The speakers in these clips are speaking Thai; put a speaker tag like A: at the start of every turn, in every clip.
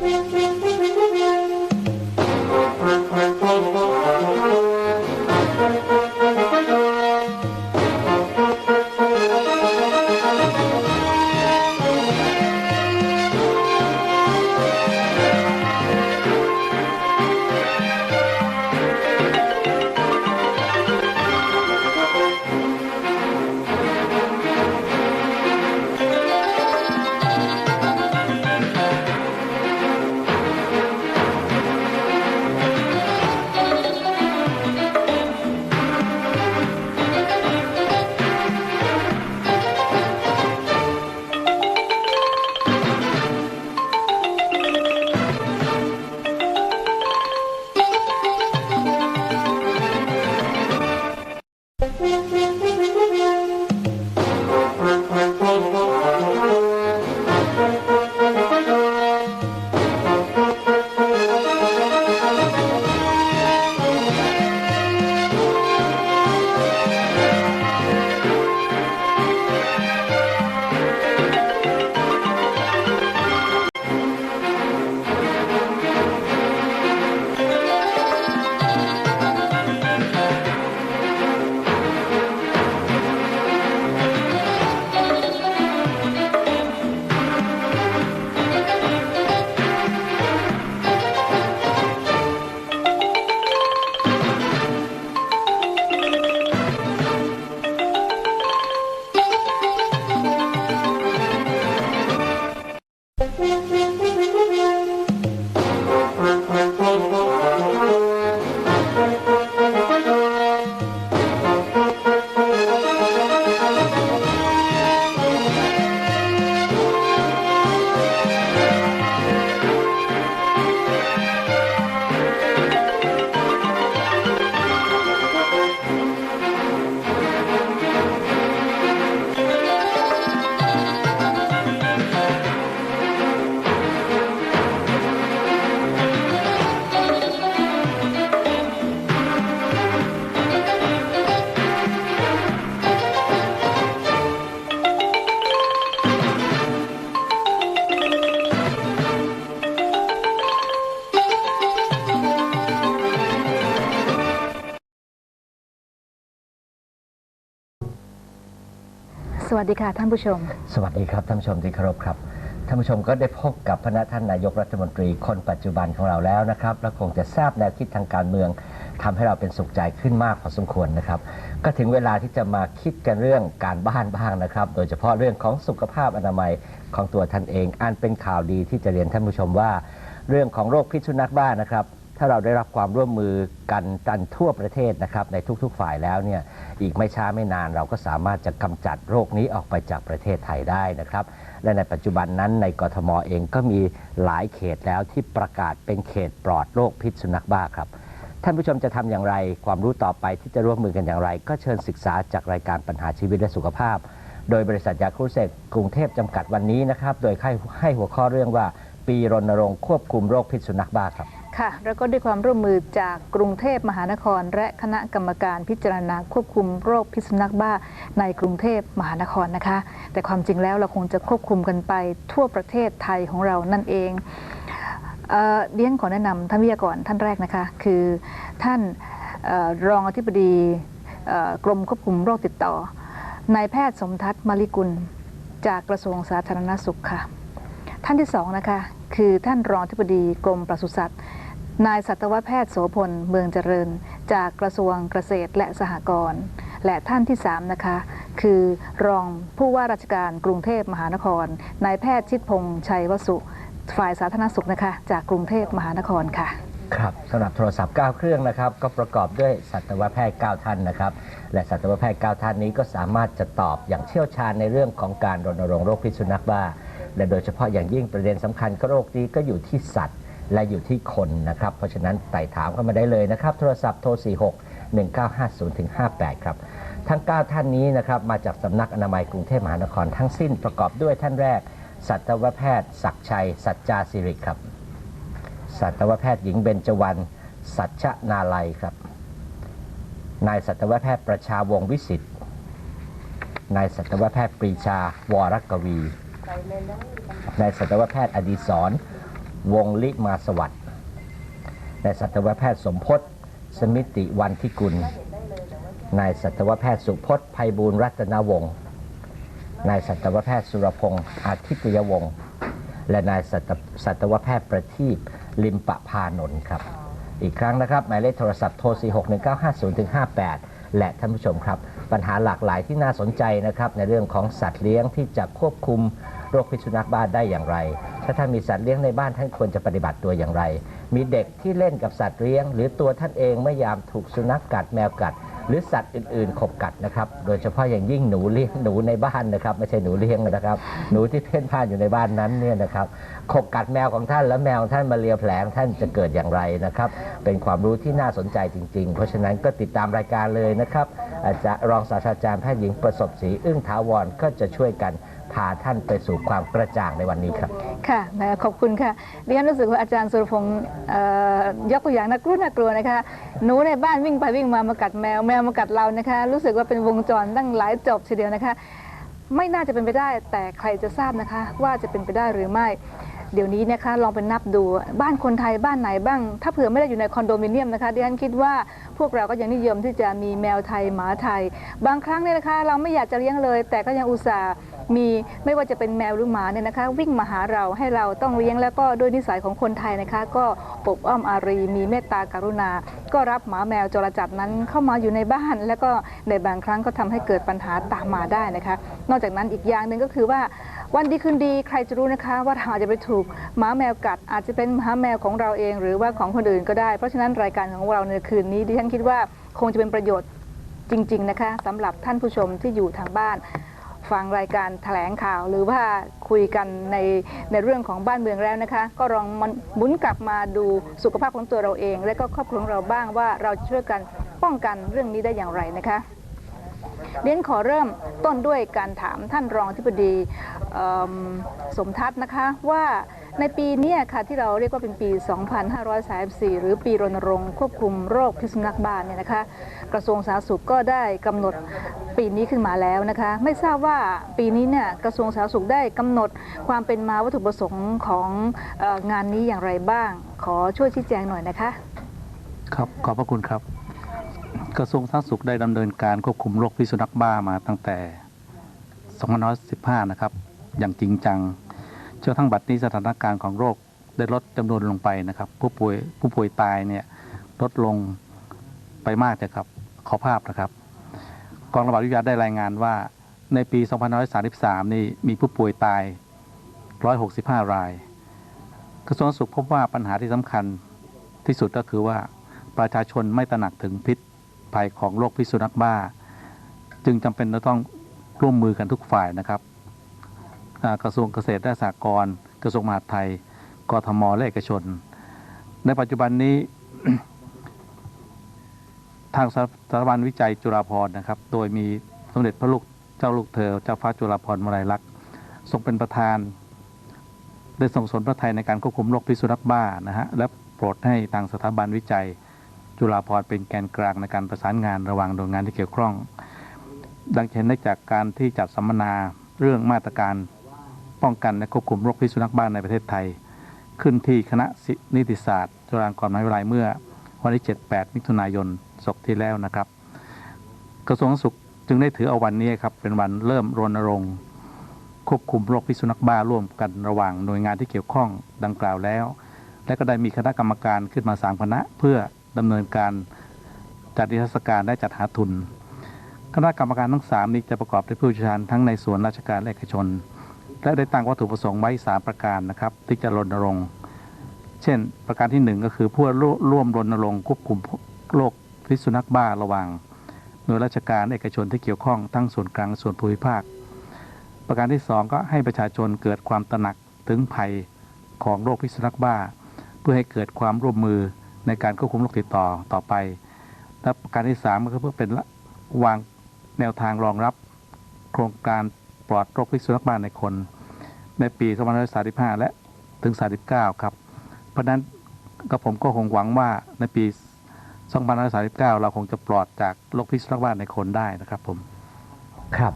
A: Thank you. สวัสดีค่ะท่านผู้ชม
B: สวัสดีครับท่านผู้ชมที่เคารพครับท่านผู้ชมก็ได้พบกับพระท่านนายกรัฐมนตรีคนปัจจุบันของเราแล้วนะครับ และคงจะทราบแนวคิดทางการเมืองทำให้เราเป็นสุขใจขึ้นมากพอสมควรนะครับ ก็ถึงเวลาที่จะมาคิดกันเรื่องการบ้านบ้างนะครับ โดยเฉพาะเรื่องของสุขภาพอนามัยของตัวท่านเองอันเป็นข่าวดีที่จะเรียนท่านผู้ชมว่า เรื่องของโรคพิษสุนัขบ้านะครับ ถ้าเราได้รับความร่วมมือกันกันทั่วประเทศนะครับในทุก ๆ ฝ่ายแล้วเนี่ย อีกไม่ช้าไม่นานเราก็สามารถจะกำจัดโรคนี้ออกไปจากประเทศไทยได้นะครับ และในปัจจุบันนั้นในกรทมเองก็มีหลายเขตแล้วที่ประกาศเป็นเขตปลอดโรคพิษสุนัขบ้าครับท่านผู้ชมจะทำอย่างไร ความรู้ต่อไปที่จะร่วมมือกันอย่างไร ก็เชิญศึกษาจากรายการปัญหาชีวิตและสุขภาพ โดยบริษัทยาครุเซกกรุงเทพจำกัดวันนี้นะครับ โดยให้ให้หัวข้อเรื่องว่า ปีรณรงค์ควบคุมโรคพิษสุนัขบ้าครับ
A: ค่ะ แล้วก็ด้วยความร่วมมือจากกรุงเทพมหานคร และคณะกรรมการพิจารณาควบคุมโรคพิษสุนัขบ้าในกรุงเทพมหานครนะคะ แต่ความจริงแล้วเราคงจะควบคุมกันไปทั่วประเทศไทยของเรานั่นเองเออเดียนขอแนะนำท่านวิทยากรท่านแรกนะคะ คือท่านออรองอธิบดีกรมควบคุมโรคติดต่อนายแพทย์สมทัศน์มาริกุล จากกระทรวงสาธารณสุขค่ะ ท่านที่สองนะคะ คือท่านรองอธิบดีกรมปศุสัตว์ นายสัตวแพทย์โสพล เมืองเจริญ จากกระทรวงเกษตรและสหกรณ์และท่านที่สามนะคะ คือรองผู้ว่าราชการกรุงเทพมหานครนายแพทย์ชิดพงษ์ชัยวสุ ฝ่ายสาธารณสุขนะคะ จากกรุงเทพมหานครค่ะ
B: ครับสำหรับโทรศัพท์ 9 เครื่องนะครับ ก็ประกอบด้วยสัตวแพทย์ 9 ท่านนะครับ และสัตวแพทย์ 9 ท่านนี้ก็สามารถจะตอบอย่างเชี่ยวชาญในเรื่องของการรณรงค์โรคพิษสุนัขบ้า และโดยเฉพาะอย่างยิ่งประเด็นสำคัญก็โรคนี้ก็อยู่ที่สัตว์ และอยู่ที่คนนะครับ เพราะฉะนั้นไต่ถามเข้ามาได้เลยนะครับ โทรศัพท์โทร 46 1950ถึง58 ครับ ทั้ง 9 ท่านนี้นะครับมาจากสำนักอนามัยกรุงเทพมหานครทั้งสิ้นประกอบด้วยท่านแรก สัตวแพทย์ ศักดิ์ชัย สัจจาสิริครับ สัตวแพทย์หญิงเบญจวรรณสัชนาลัยครับ นายสัตวแพทย์ประชาวงศ์วิสิทธิ์นายสัตวแพทย์ปรีชาวรกวีนายสัตวแพทย์อดีศร วงลิมาสวัสด์นายสัตวแพทย์สมพศสมิติวันทิกุล นายสัตวแพทย์สุพจน์ภัยบูลย์รัตนวงศ์นายสัตวแพทย์สุรพงศ์อาทิตยวงศ์และนายสัตวแพทย์ประทีปลิมปะพานนท์ครับ อีกครั้งนะครับ หมายเลขโทรศัพท์โทร 461950-58 และท่านผู้ชมครับ ปัญหาหลากหลายที่น่าสนใจนะครับ ในเรื่องของสัตว์เลี้ยงที่จะควบคุมโรคพิษสุนัขบ้าได้อย่างไร ถ้าท่านมีสัตว์เลี้ยงในบ้านท่านควรจะปฏิบัติตัวอย่างไร มีเด็กที่เล่นกับสัตว์เลี้ยง หรือตัวท่านเองเมื่อยามถูกสุนัขกัดแมวกัด หรือสัตว์อื่นๆขบกัดนะครับ โดยเฉพาะอย่างยิ่งหนูเลี้ยงหนูในบ้านนะครับ ไม่ใช่หนูเลี้ยงนะครับ หนูที่เพ่นพ่านอยู่ในบ้านนั้นเนี่ยนะครับขบกัดแมวของท่านแล้วแมวของท่านมาเลียแผลงท่านจะเกิดอย่างไรนะครับ เป็นความรู้ที่น่าสนใจจริง ๆ เพราะฉะนั้นก็ติดตามรายการเลยนะครับอาจารย์รองศาสตราจารย์แพทย์หญิงประสบศรีอึ้งถาวรก็จะช่วยกันาท่านไปสู่ความกระจ่างในวันนี้ครับ
A: ค่ะแหมขอบคุณค่ะดิฉันรู้สึกว่าอาจารย์สุรพงศ์เอ่อยกตัวอย่างน่ากลัวน่ากลัวนะคะ หนูในบ้านวิ่งไปวิ่งมามากัดแมว แมวมากัดเรานะคะ รู้สึกว่าเป็นวงจรตั้งหลายจบทีเดียวนะคะ ไม่น่าจะเป็นไปได้แต่ใครจะทราบนะคะ ว่าจะเป็นไปได้หรือไม่ เดี๋ยวนี้นะคะลองไปนับดูบ้านคนไทยบ้านไหนบ้าง ถ้าเผื่อไม่ได้อยู่ในคอนโดมิเนียมนะคะดิฉันคิดว่าพวกเราก็ยังนิยมที่จะมีแมวไทยหมาไทย บางครั้งเนี่ยนะคะ เราไม่อยากจะเลี้ยงเลย แต่ก็ยังอุตส่าห์ มีไม่ว่าจะเป็นแมวหรือหมาเนี่ยนะคะ วิ่งมาหาเราให้เราต้องเลี้ยงแล้วก็ด้วยนิสัยของคนไทยนะคะ ก็ปกอ้อมอารี มีเมตตากรุณา ก็รับหมาแมวจรจัดนั้นเข้ามาอยู่ในบ้าน แล้วก็ในบางครั้งก็ทำให้เกิดปัญหาตามมาได้นะคะ นอกจากนั้นอีกอย่างหนึ่งก็คือว่าวันดีคืนดีใครจะรู้นะคะว่าเราอาจจะไปถูกหมาแมวกัด อาจจะเป็นหมาแมวของเราเอง หรือว่าของคนอื่นก็ได้ เพราะฉะนั้นรายการของเราในคืนนี้ดิฉันคิดว่าคงจะเป็นประโยชน์จริง ๆ นะคะสำหรับท่านผู้ชมที่อยู่ทางบ้าน ฟังรายการแถลงข่าว หรือว่าคุยกันในในเรื่องของบ้านเมืองแล้วนะคะ ก็ลองมันหมุนกลับมาดูสุขภาพของตัวเราเอง และก็ครอบครัวของเราบ้างว่าเราช่วยกันป้องกันเรื่องนี้ได้อย่างไรนะคะเรียนขอเริ่มต้นด้วยการถามท่านรองที่ปดีสมทัศน์นะคะว่า ในปีนี้ค่ะที่เราเรียกว่าเป็นปี 2534 หรือปีรณรงค์ควบคุมโรคพิษสุนัขบ้าเนี่ยนะคะ กระทรวงสาธารณสุขก็ได้กำหนดปีนี้ขึ้นมาแล้วนะคะ ไม่ทราบว่าปีนี้เนี่ยกระทรวงสาธารณสุขได้กำหนดความเป็นมาวัตถุประสงค์ของอองานนี้อย่างไรบ้าง ขอช่วยชี้แจงหน่อยนะคะ
C: ครับขอบพระคุณครับ กระทรวงสาธารณสุขได้ดำเนินการควบคุมโรคพิษสุนัขบ้ามาตั้งแต่ 2515 นะครับ อย่างจริงจัง จนทั้งบัดนี้สถานการณ์ของโรคได้ลดจำนวนลงไปนะครับ ผู้ป่วยผู้ป่วยตายเนี่ยลดลงไปมากเลยครับขอภาพนะครับกองระบาดวิทยาได้รายงานว่าในปี 2533 นี่มีผู้ป่วยตาย 165 ราย กระทรวงสุขพบว่าปัญหาที่สำคัญที่สุดก็คือว่าประชาชนไม่ตระหนักถึงพิษภัยของโรคพิษสุนัขบ้า จึงจำเป็นจะต้องร่วมมือกันทุกฝ่ายนะครับ กระทรวงเกษตรและสหกรณ์กระทรวงมหาดไทยกทมและเอกชน ในปัจจุบันนี้ทางสถาบันวิจัยจุฬาภรณ์นะครับ โดยมีสมเด็จพระลูกเจ้าลูกเธอเจ้าฟ้าจุฬาภรณ์วลัยลักษณ์ทรงเป็นประธาน ได้ส่งสนพระไทยในการควบคุมโรคพิษสุนัขบ้านะฮะและโปรดให้ทางสถาบันวิจัย จุฬาภรณ์เป็นแกนกลางในการประสานงานระหว่างหน่วยงานที่เกี่ยวข้อง ดังเห็นได้จากการที่จัดสัมมนาเรื่องมาตรการ ป้องกันและควบคุมโรคพิษสุนัขบ้าในประเทศไทย ขึ้นที่คณะนิติศาสตร์จุฬาลงกรณ์มหาวิทยาลัยเมื่อวันที่ 7-8 มิถุนายนศกที่แล้วนะครับ กระทรวงสุขจึงได้ถือเอาวันนี้ครับเป็นวันเริ่มรณรงค์ ควบคุมโรคพิษสุนัขบ้าร่วมกันระหว่างหน่วยงานที่เกี่ยวข้องดังกล่าวแล้ว และก็ได้มีคณะกรรมการขึ้นมาสามคณะ เพื่อดำเนินการจัดนิทรรศการและจัดหาทุน คณะกรรมการทั้งสามนี้จะประกอบด้วยผู้เชี่ยวชาญทั้งในส่วนราชการและเอกชน และได้ตั้งวัตถุประสงค์ไว้สามประการนะครับ ที่จะรณรงค์ เช่น ประการที่หนึ่งก็คือเพื่อร่วมรณรงค์ควบคุมโรคพิษสุนัขบ้าระว่างหน่วยราชการเอกชนที่เกี่ยวข้องทั้งส่วนกลางและส่วนภูมิภาค ประการที่สองก็ให้ประชาชนเกิดความตระหนักถึงภัยของโรคพิษสุนัขบ้า เพื่อให้เกิดความร่วมมือในการควบคุมโรคติดต่อต่อไป และประการที่สามก็เพื่อเป็นละวางแนวทางรองรับโครงการ ปลอดโรคพิษสุนัขบ้าในคน ในปี2535 และถึง 39 ครับ เพราะฉะนั้นก็ผมก็คงหวังว่าในปี 2539 เราคงจะปลอดจากโรคพิษสุนัขบ้าในคนได้นะครับผม
B: ครับ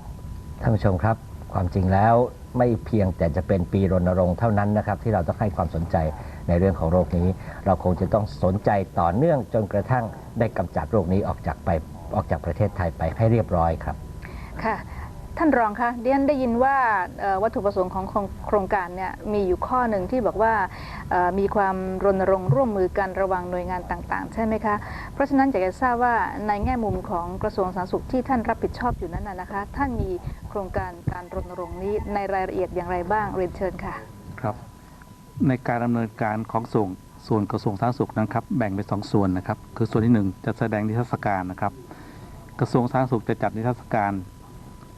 B: ท่านผู้ชมครับ ความจริงแล้วไม่เพียงแต่จะเป็นปีรณรงค์เท่านั้นนะครับ ที่เราต้องให้ความสนใจในเรื่องของโรคนี้ เราคงจะต้องสนใจต่อเนื่องจนกระทั่งได้กำจัดโรคนี้ออกจากไปออกจากประเทศไทยไปให้เรียบร้อยครับ
A: ค่ะ ท่านรองคะเดียนได้ยินว่าวัตถุประสงค์ของโครงการเนี่ยมีอยู่ข้อหนึ่งที่บอกว่ามีความรณรงค์ร่วมมือกันระหว่างหน่วยงานต่างๆ ใช่ไหมคะ เพราะฉะนั้นอยากจะทราบว่าในแง่มุมของกระทรวงสาธารณสุขที่ท่านรับผิดชอบอยู่นั้นนะนะคะ ท่านมีโครงการการรณรงค์นี้ในรายละเอียดอย่างไรบ้างเรียนเชิญค่ะ
C: ครับ ในการดำเนินการของส่วนส่วนกระทรวงสาธารณสุขนะครับแบ่งเป็นสองส่วนนะครับ คือส่วนที่หนึ่งจะแสดงนิทรรศการนะครับ กระทรวงสาธารณสุขจะจัดนิทรรศการ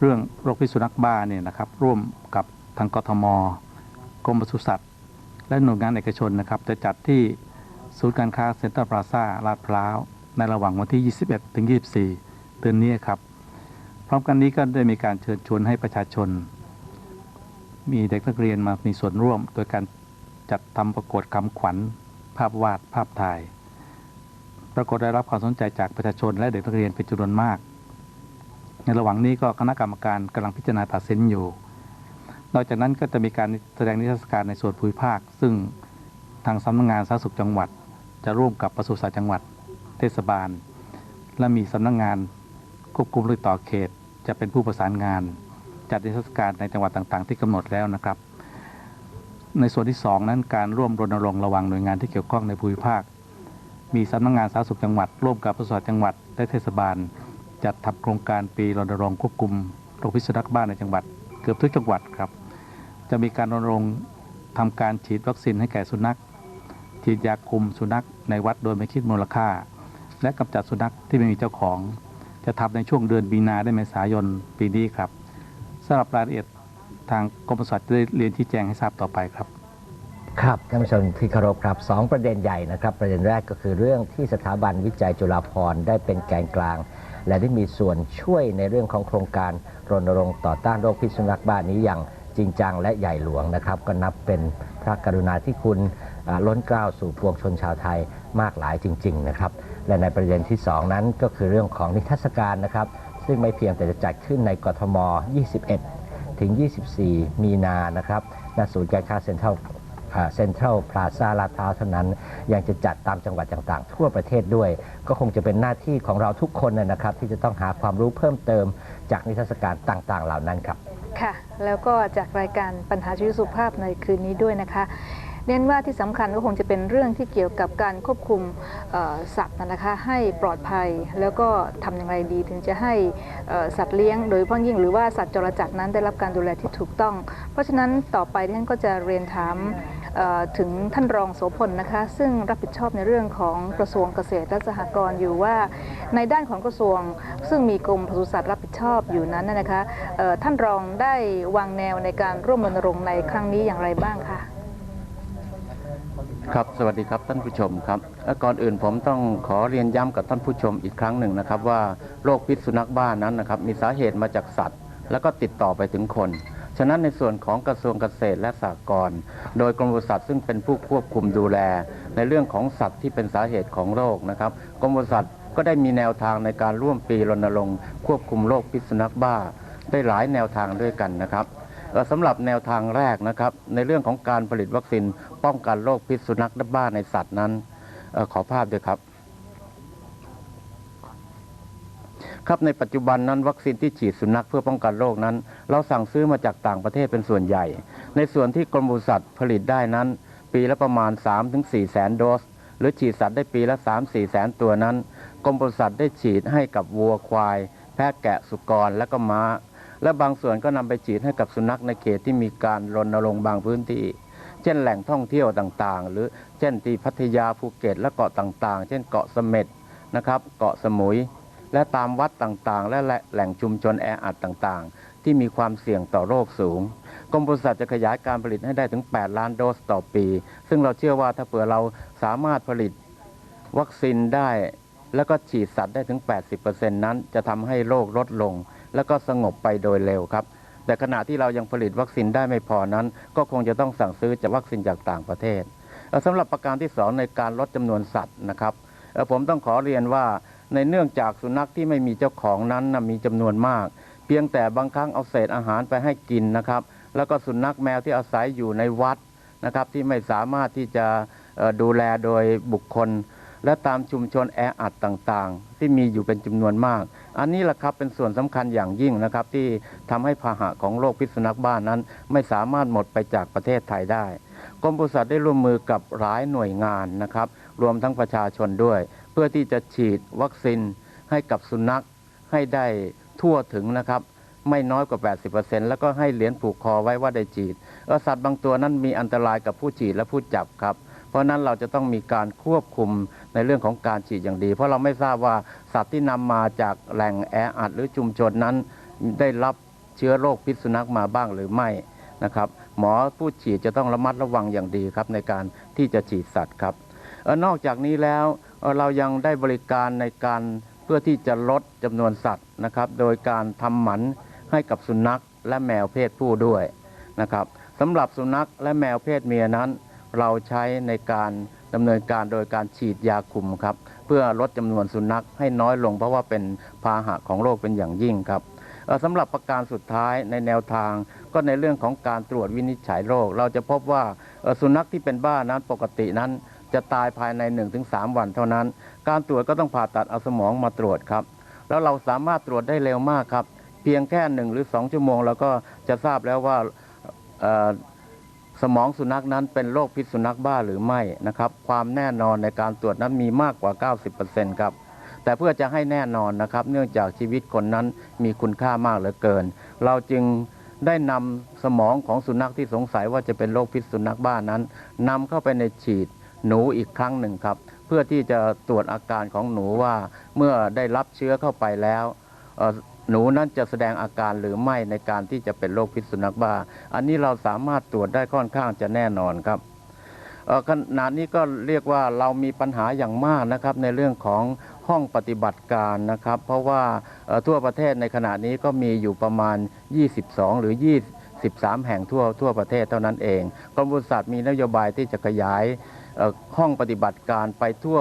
C: รื่องโรคพิษสุนัขบ้าเนี่ยนะครับร่วมกับทางกทมกรมปศุสัตว์ และหน่วยงานเอกชนนะครับ จะจัดที่ศูนย์การค้าเซ็นทรัลพลาซ่าลาดพร้าว ในระหว่างวันที่ 21 ถึง 24 เดือนนี้ครับ พร้อมกันนี้ก็ได้มีการเชิญชวนให้ประชาชน มีเด็กนักเรียนมามีส่วนร่วม โดยการจัดทำประกวดคำขวัญ ภาพวาดภาพถ่าย ปรากฏได้รับความสนใจจากประชาชนและเด็กนักเรียนเป็นจำนวนมาก ในระหว่างนี้ก็คณะกรรมการกำลังพิจารณาตัดสินอยู่ นอกจากนั้นก็จะมีการแสดงนิทรรศการในส่วนภูมิภาค ซึ่งทางสำนักงานสาธารณสุขจังหวัด จะร่วมกับปศุสัตว์จังหวัด เทศบาล และมีสำนักงานควบคุมโรคติดต่อเขต จะเป็นผู้ประสานงาน จัดนิทรรศการในจังหวัดต่างๆ ที่กำหนดแล้วนะครับ ในส่วนที่ 2 นั้นการร่วมรณรงค์ระว่างหน่วยงานที่เกี่ยวข้องในภูมิภาค มีสำนักงานสาธารณสุขจังหวัด ร่วมกับปศุสัตว์จังหวัดและเทศบาล จัดทำโครงการปีรณรงค์ควบคุมโรคพิษสุนัขบ้าในจังหวัด เกือบทุกจังหวัดครับ จะมีการรณรงค์ทำการฉีดวัคซีนให้แก่สุนัข ฉีดยาคุมสุนัขในวัดโดยไม่คิดมูลค่า และกำจัดสุนัขที่ไม่มีเจ้าของ จะทำในช่วงเดือนมีนาได้เมษายนปีนี้ครับสำหรับรายละเอียดทางกรมปศุสัตว์จะได้เรียนชี้แจงให้ทราบต่อไปครับ
B: ครับท่านผู้ชมที่เคารพครับสองประเด็นใหญ่นะครับ ประเด็นแรกก็คือเรื่องที่สถาบันวิจัยจุฬาภรณ์ได้เป็นแกนกลาง และได้มีส่วนช่วยในเรื่องของโครงการรณรงค์ต่อต้านโรคพิษสุนัขบ้านี้อย่างจริงจังและใหญ่หลวงนะครับ ก็นับเป็นพระกรุณาธิคุณล้นเกล้าสู่ปวงชนชาวไทยมากหลายจริง ๆ นะครับ และในประเด็นที่สองนั้นก็คือเรื่องของนิทรรศการนะครับ ซึ่งไม่เพียงแต่จะจัดขึ้นในกทม 21 ถึง 24 มีนานะครับณศูนย์การค้าเซ็นทรัล เซ็นทรัลพลาซาลาดพร้าวเท่านั้น ยังจะจัดตามจังหวัดต่างๆ ทั่วประเทศด้วย ก็คงจะเป็นหน้าที่ของเราทุกคนนะนะครับ ที่จะต้องหาความรู้เพิ่มเติม จากนิทรรศการต่างๆ เหล่านั้นครับ
A: ค่ะ แล้วก็จากรายการปัญหาชีวิตสุขภาพในคืนนี้ด้วยนะคะเน้นว่าที่สำคัญก็คงจะเป็นเรื่องที่เกี่ยวกับการควบคุมสัตว์นะคะให้ปลอดภัยแล้วก็ทำอย่างไรดีถึงจะให้สัตว์เลี้ยง โดยเฉพาะยิ่งหรือว่าสัตว์จรจัดนั้นได้รับการดูแลที่ถูกต้อง เพราะฉะนั้นต่อไปท่านก็จะเรียนถาม ถึงท่านรองโสพลนะคะ ซึ่งรับผิดชอบในเรื่องของกระทรวงเกษตรและสหกรณ์อยู่ว่า ในด้านของกระทรวง ซึ่งมีกรมปศุสัตว์รับผิดชอบอยู่นั้นนะคะท่านรองได้วางแนวในการร่วมรณรงค์ในครั้งนี้อย่างไรบ้างคะ
D: ครับสวัสดีครับท่านผู้ชมครับก่อนอื่นผมต้องขอเรียนย้ำกับท่านผู้ชมอีกครั้งหนึ่งนะครับว่าโรคพิษสุนัขบ้านั้นนะครับมีสาเหตุมาจากสัตว์ แล้วก็ติดต่อไปถึงคน ฉะนั้นในส่วนของกระทรวงเกษตรและสหกรณ์โดยกรมปศุสัตว์ซึ่งเป็นผู้ควบคุมดูแล ในเรื่องของสัตว์ที่เป็นสาเหตุของโรคนะครับกรมปศุสัตว์ก็ได้มีแนวทางในการร่วมปีรณรงค์ควบคุมโรคพิษสุนัขบ้า ได้หลายแนวทางด้วยกันนะครับสำหรับแนวทางแรกนะครับ ในเรื่องของการผลิตวัคซีนป้องกันโรคพิษสุนัขบ้าในสัตว์นั้นอขอภาพด้วยครับ ครับในปัจจุบันนั้นวัคซีนที่ฉีดสุนัขเพื่อป้องกันโรคนั้น เราสั่งซื้อมาจากต่างประเทศเป็นส่วนใหญ่ ในส่วนที่กรมปศุสัตว์ผลิตได้นั้น ปีละประมาณ 3-4แสนโดส หรือฉีดสัตว์ได้ปีละ 3-4แสนตัวนั้นกรมปศุสัตว์ได้ฉีดให้กับวัวควาย แพะแกะสุกรและก็ม้า และบางส่วนก็นำไปฉีดให้กับสุนัขในเขตที่มีการรณรงค์บางพื้นที่เช่นแหล่งท่องเที่ยวต่างๆ หรือเช่นที่พัทยาภูเก็ตและเกาะต่างๆ เช่นเกาะเสม็ดนะครับ เกาะสมุย และตามวัดต่างๆ และแหล่งชุมชนแออัดต่างๆ ที่มีความเสี่ยงต่อโรคสูง กรมปศุสัตว์จะขยายการผลิตให้ได้ถึง 8 ล้านโดสต่อปี ซึ่งเราเชื่อว่าถ้าเผื่อเราสามารถผลิตวัคซีนได้ แล้วก็ฉีดสัตว์ได้ถึง 80%นั้น จะทำให้โรคลดลง แล้วก็สงบไปโดยเร็วครับแต่ขณะที่เรายังผลิตวัคซีนได้ไม่พอนั้น ก็คงจะต้องสั่งซื้อจากวัคซีนจากต่างประเทศเอ่อสำหรับประการที่สองในการลดจำนวนสัตว์นะครับผมต้องขอเรียนว่า ในเนื่องจากสุนัขที่ไม่มีเจ้าของนั้นนะมีจำนวนมาก เพียงแต่บางครั้งเอาเศษอาหารไปให้กินนะครับ แล้วก็สุนัขแมวที่อาศัยอยู่ในวัดนะครับที่ไม่สามารถที่จะดูแลโดยบุคคล และตามชุมชนแออัดต่างๆ ที่มีอยู่เป็นจำนวนมาก อันนี้แหละครับเป็นส่วนสำคัญอย่างยิ่งนะครับที่ทำให้พาหะของโรคพิษสุนัขบ้านนั้น ไม่สามารถหมดไปจากประเทศไทยได้กรมปศุสัตว์ได้ร่วมมือกับหลายหน่วยงานนะครับ รวมทั้งประชาชนด้วย เพื่อที่จะฉีดวัคซีนให้กับสุนัขให้ได้ทั่วถึงนะครับ ไม่น้อยกว่า 80%แล้วก็ให้เหรียญผูกคอไว้ว่าได้ฉีดเอ่อสัตว์บางตัวนั้นมีอันตรายกับผู้ฉีดและผู้จับครับเพราะนั้นเราจะต้องมีการควบคุมในเรื่องของการฉีดอย่างดี เพราะเราไม่ทราบว่าสัตว์ที่นำมาจากแหล่งแออัดหรือชุมชนนั้นได้รับเชื้อโรคพิษสุนัขมาบ้างหรือไม่นะครับ หมอผู้ฉีดจะต้องระมัดระวังอย่างดีครับในการที่จะฉีดสัตว์ครับออนอกจากนี้แล้ว เรายังได้บริการในการเพื่อที่จะลดจำนวนสัตว์นะครับ โดยการทำหมันให้กับสุนัขและแมวเพศผู้ด้วยนะครับสำหรับสุนัขและแมวเพศเมียนั้น เราใช้ในการดำเนินการโดยการฉีดยาคุมครับเพื่อลดจำนวนสุนัขให้น้อยลง เพราะว่าเป็นพาหะของโรคเป็นอย่างยิ่งครับสำหรับประการสุดท้ายในแนวทาง ก็ในเรื่องของการตรวจวินิจฉัยโรค เราจะพบว่าสุนัขที่เป็นบ้านั้นปกตินั้น จะตายภายใน 1-3 วันเท่านั้น การตรวจก็ต้องผ่าตัดเอาสมองมาตรวจครับ แล้วเราสามารถตรวจได้เร็วมากครับ เพียงแค่หนึ่งหรือสองชั่วโมงเราก็จะทราบแล้วว่าสมองสุนัขนั้นเป็นโรคพิษสุนัขบ้าหรือไม่นะครับ ความแน่นอนในการตรวจนั้นมีมากกว่า 90%ครับแต่เพื่อจะให้แน่นอนนะครับ เนื่องจากชีวิตคนนั้นมีคุณค่ามากเหลือเกิน เราจึงได้นำสมองของสุนัขที่สงสัยว่าจะเป็นโรคพิษสุนัขบ้านั้นนำเข้าไปในฉีด หนูอีกครั้งหนึ่งครับ เพื่อที่จะตรวจอาการของหนูว่าเมื่อได้รับเชื้อเข้าไปแล้วหนูนั้นจะแสดงอาการหรือไม่ในการที่จะเป็นโรคพิษสุนัขบ้า อันนี้เราสามารถตรวจได้ค่อนข้างจะแน่นอนครับขณะนี้ก็เรียกว่าเรามีปัญหาอย่างมากนะครับในเรื่องของห้องปฏิบัติการนะครับ เพราะว่าทั่วประเทศในขณะนี้ก็มีอยู่ประมาณ 22 หรือ23แห่งทั่วทั่วประเทศเท่านั้นเอง กรมปศุสัตว์มีนโยบายที่จะขยาย ห้องปฏิบัติการไปทั่ว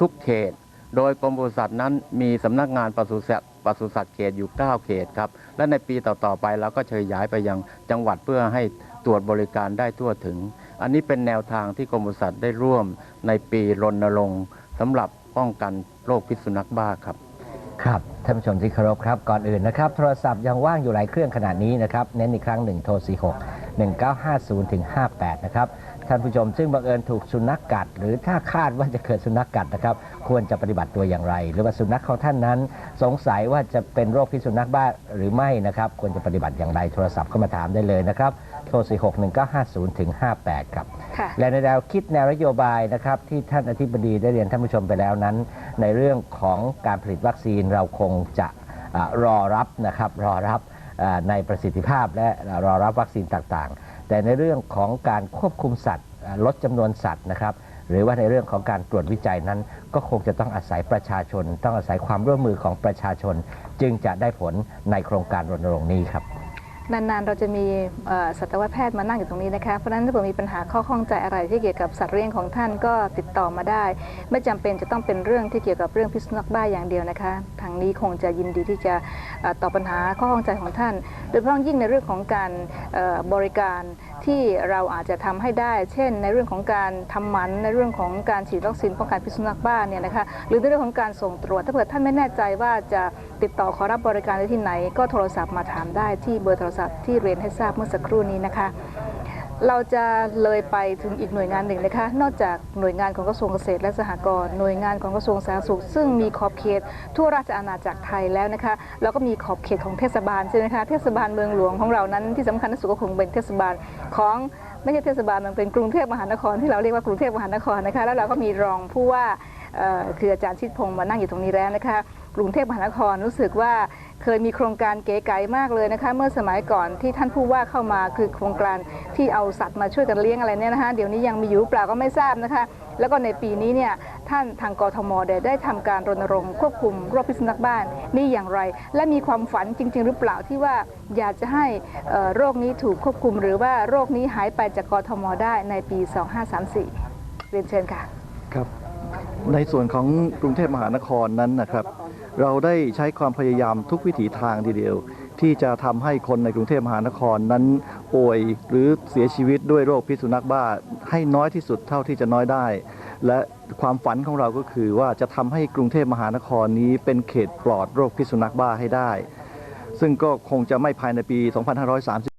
D: ทุกเขต โดยกรมปศุสัตว์นั้นมีสำนักงานปศุสัตว์ปศุสัตว์เขตอยู่ 9 เขตครับ และในปีต่อ ๆ ไปเราก็เฉยย้ายไปยังจังหวัดเพื่อให้ตรวจบริการได้ทั่วถึง อันนี้เป็นแนวทางที่กรมปศุสัตว์ได้ร่วมในปีรณรงค์สำหรับป้องกันโรคพิษสุนัขบ้าครับ
B: ครับท่านผู้ชมที่เคารพครับก่อนอื่นนะครับ โทรศัพท์ยังว่างอยู่หลายเครื่องขนาดนี้นะครับ เน้นอีกครั้งหนึ่งโทร46 1950ถึง58 นะครับ ท่านผู้ชม ซึ่งบังเอิญถูกสุนัขกัด หรือถ้าคาดว่าจะเกิดสุนัขกัดนะครับ ควรจะปฏิบัติตัวอย่างไร หรือว่าสุนัขของท่านนั้น สงสัยว่าจะเป็นโรคพิษสุนัขบ้าหรือไม่นะครับ ควรจะปฏิบัติอย่างไรโทรศัพท์เข้ามาถามได้เลยนะครับโทร 46 1950ถึง58 ครับ
A: ค่ะ
B: และในแนวคิดแนวนโยบายนะครับที่ท่านอธิบดีได้เรียนท่านผู้ชมไปแล้วนั้น ในเรื่องของการผลิตวัคซีนเราคงจะอารอรับนะครับรอรับอ่าในประสิทธิภาพและรอรับวัคซีนต่างๆ แต่ในเรื่องของการควบคุมสัตว์ลดจำนวนสัตว์นะครับหรือว่าในเรื่องของการตรวจวิจัยนั้น ก็คงจะต้องอาศัยประชาชน ต้องอาศัยความร่วมมือของประชาชน จึงจะได้ผลในโครงการรณรงค์นี้ครับ
A: นานๆ เราจะมีสัตวแพทย์มานั่งอยู่ตรงนี้นะคะ เพราะฉะนั้นถ้าเกิดมีปัญหาข้อข้องใจอะไรที่เกี่ยวกับสัตว์เลี้ยงของท่านก็ติดต่อมาได้ ไม่จำเป็นจะต้องเป็นเรื่องที่เกี่ยวกับเรื่องพิษสุนัขบ้าอย่างเดียวนะคะ ทางนี้คงจะยินดีที่จะอ่อตอบปัญหาข้อข้องใจของท่าน โดยเฉพาะยิ่งในเรื่องของการบริการที่เราอาจจะทำให้ได้ เช่น ในเรื่องของการทำหมันในเรื่องของการฉีดวัคซีนป้องกันพิษสุนัขบ้าเนี่ยนะคะหรือในเรื่องของการส่งตรวจ ถ้าเกิดท่านไม่แน่ใจว่าจะติดต่อขอรับบริการได้ที่ไหน ก็โทรศัพท์มาถามได้ที่เบอร์โทรศัพท์ที่เรียนให้ทราบเมื่อสักครู่นี้นะคะ เราจะเลยไปถึงอีกหน่วยงานหนึ่งนะคะ นอกจากหน่วยงานของกระทรวงเกษตรและสหกรณ์หน่วยงานของกระทรวงสาธารณสุข ซึ่งมีขอบเขตทั่วราชอาณาจักรไทยแล้วนะคะแล้วก็มีขอบเขตของเทศบาลใช่ไหมคะเทศบาลเมืองหลวงของเรานั้นที่สำคัญที่สุดก็คงเป็นเทศบาลของไม่ใช่เทศบาลมันเป็นกรุงเทพมหานครที่เราเรียกว่ากรุงเทพมหานครนะคะแล้วเราก็มีรองผู้ว่าคืออาจารย์ชิดพงศ์มานั่งอยู่ตรงนี้แล้วนะคะกรุงเทพมหานครรู้สึกว่า เคยมีโครงการเก๋ไก๋มากเลยนะคะ เมื่อสมัยก่อนที่ท่านผู้ว่าเข้ามาคือโครงการที่เอาสัตว์มาช่วยกันเลี้ยงอะไรเนี่ยนะคะเดี๋ยวนี้ยังมีอยู่เปล่าก็ไม่ทราบนะคะ แล้วก็ในปีนี้เนี่ยท่านทางกทมได้ได้ทำการรณรงค์ควบคุมโรคพิษสุนัขบ้านนี่อย่างไร และมีความฝันจริง ๆ หรือเปล่าที่ว่าอยากจะให้โรคนี้ถูกควบคุม หรือว่าโรคนี้หายไปจากกทมได้ในปี 2534 เรียนเชิญค่ะ
E: ครับในส่วนของกรุงเทพมหานครนั้นนะครับ เราได้ใช้ความพยายามทุกวิถีทางทีเดียว ที่จะทำให้คนในกรุงเทพมหานครนั้นป่วยหรือเสียชีวิตด้วยโรคพิษสุนัขบ้าให้น้อยที่สุดเท่าที่จะน้อยได้ และความฝันของเราก็คือว่าจะทำให้กรุงเทพมหานครนี้เป็นเขตปลอดโรคพิษสุนัขบ้าให้ได้ ซึ่งก็คงจะไม่ภายในปี 2530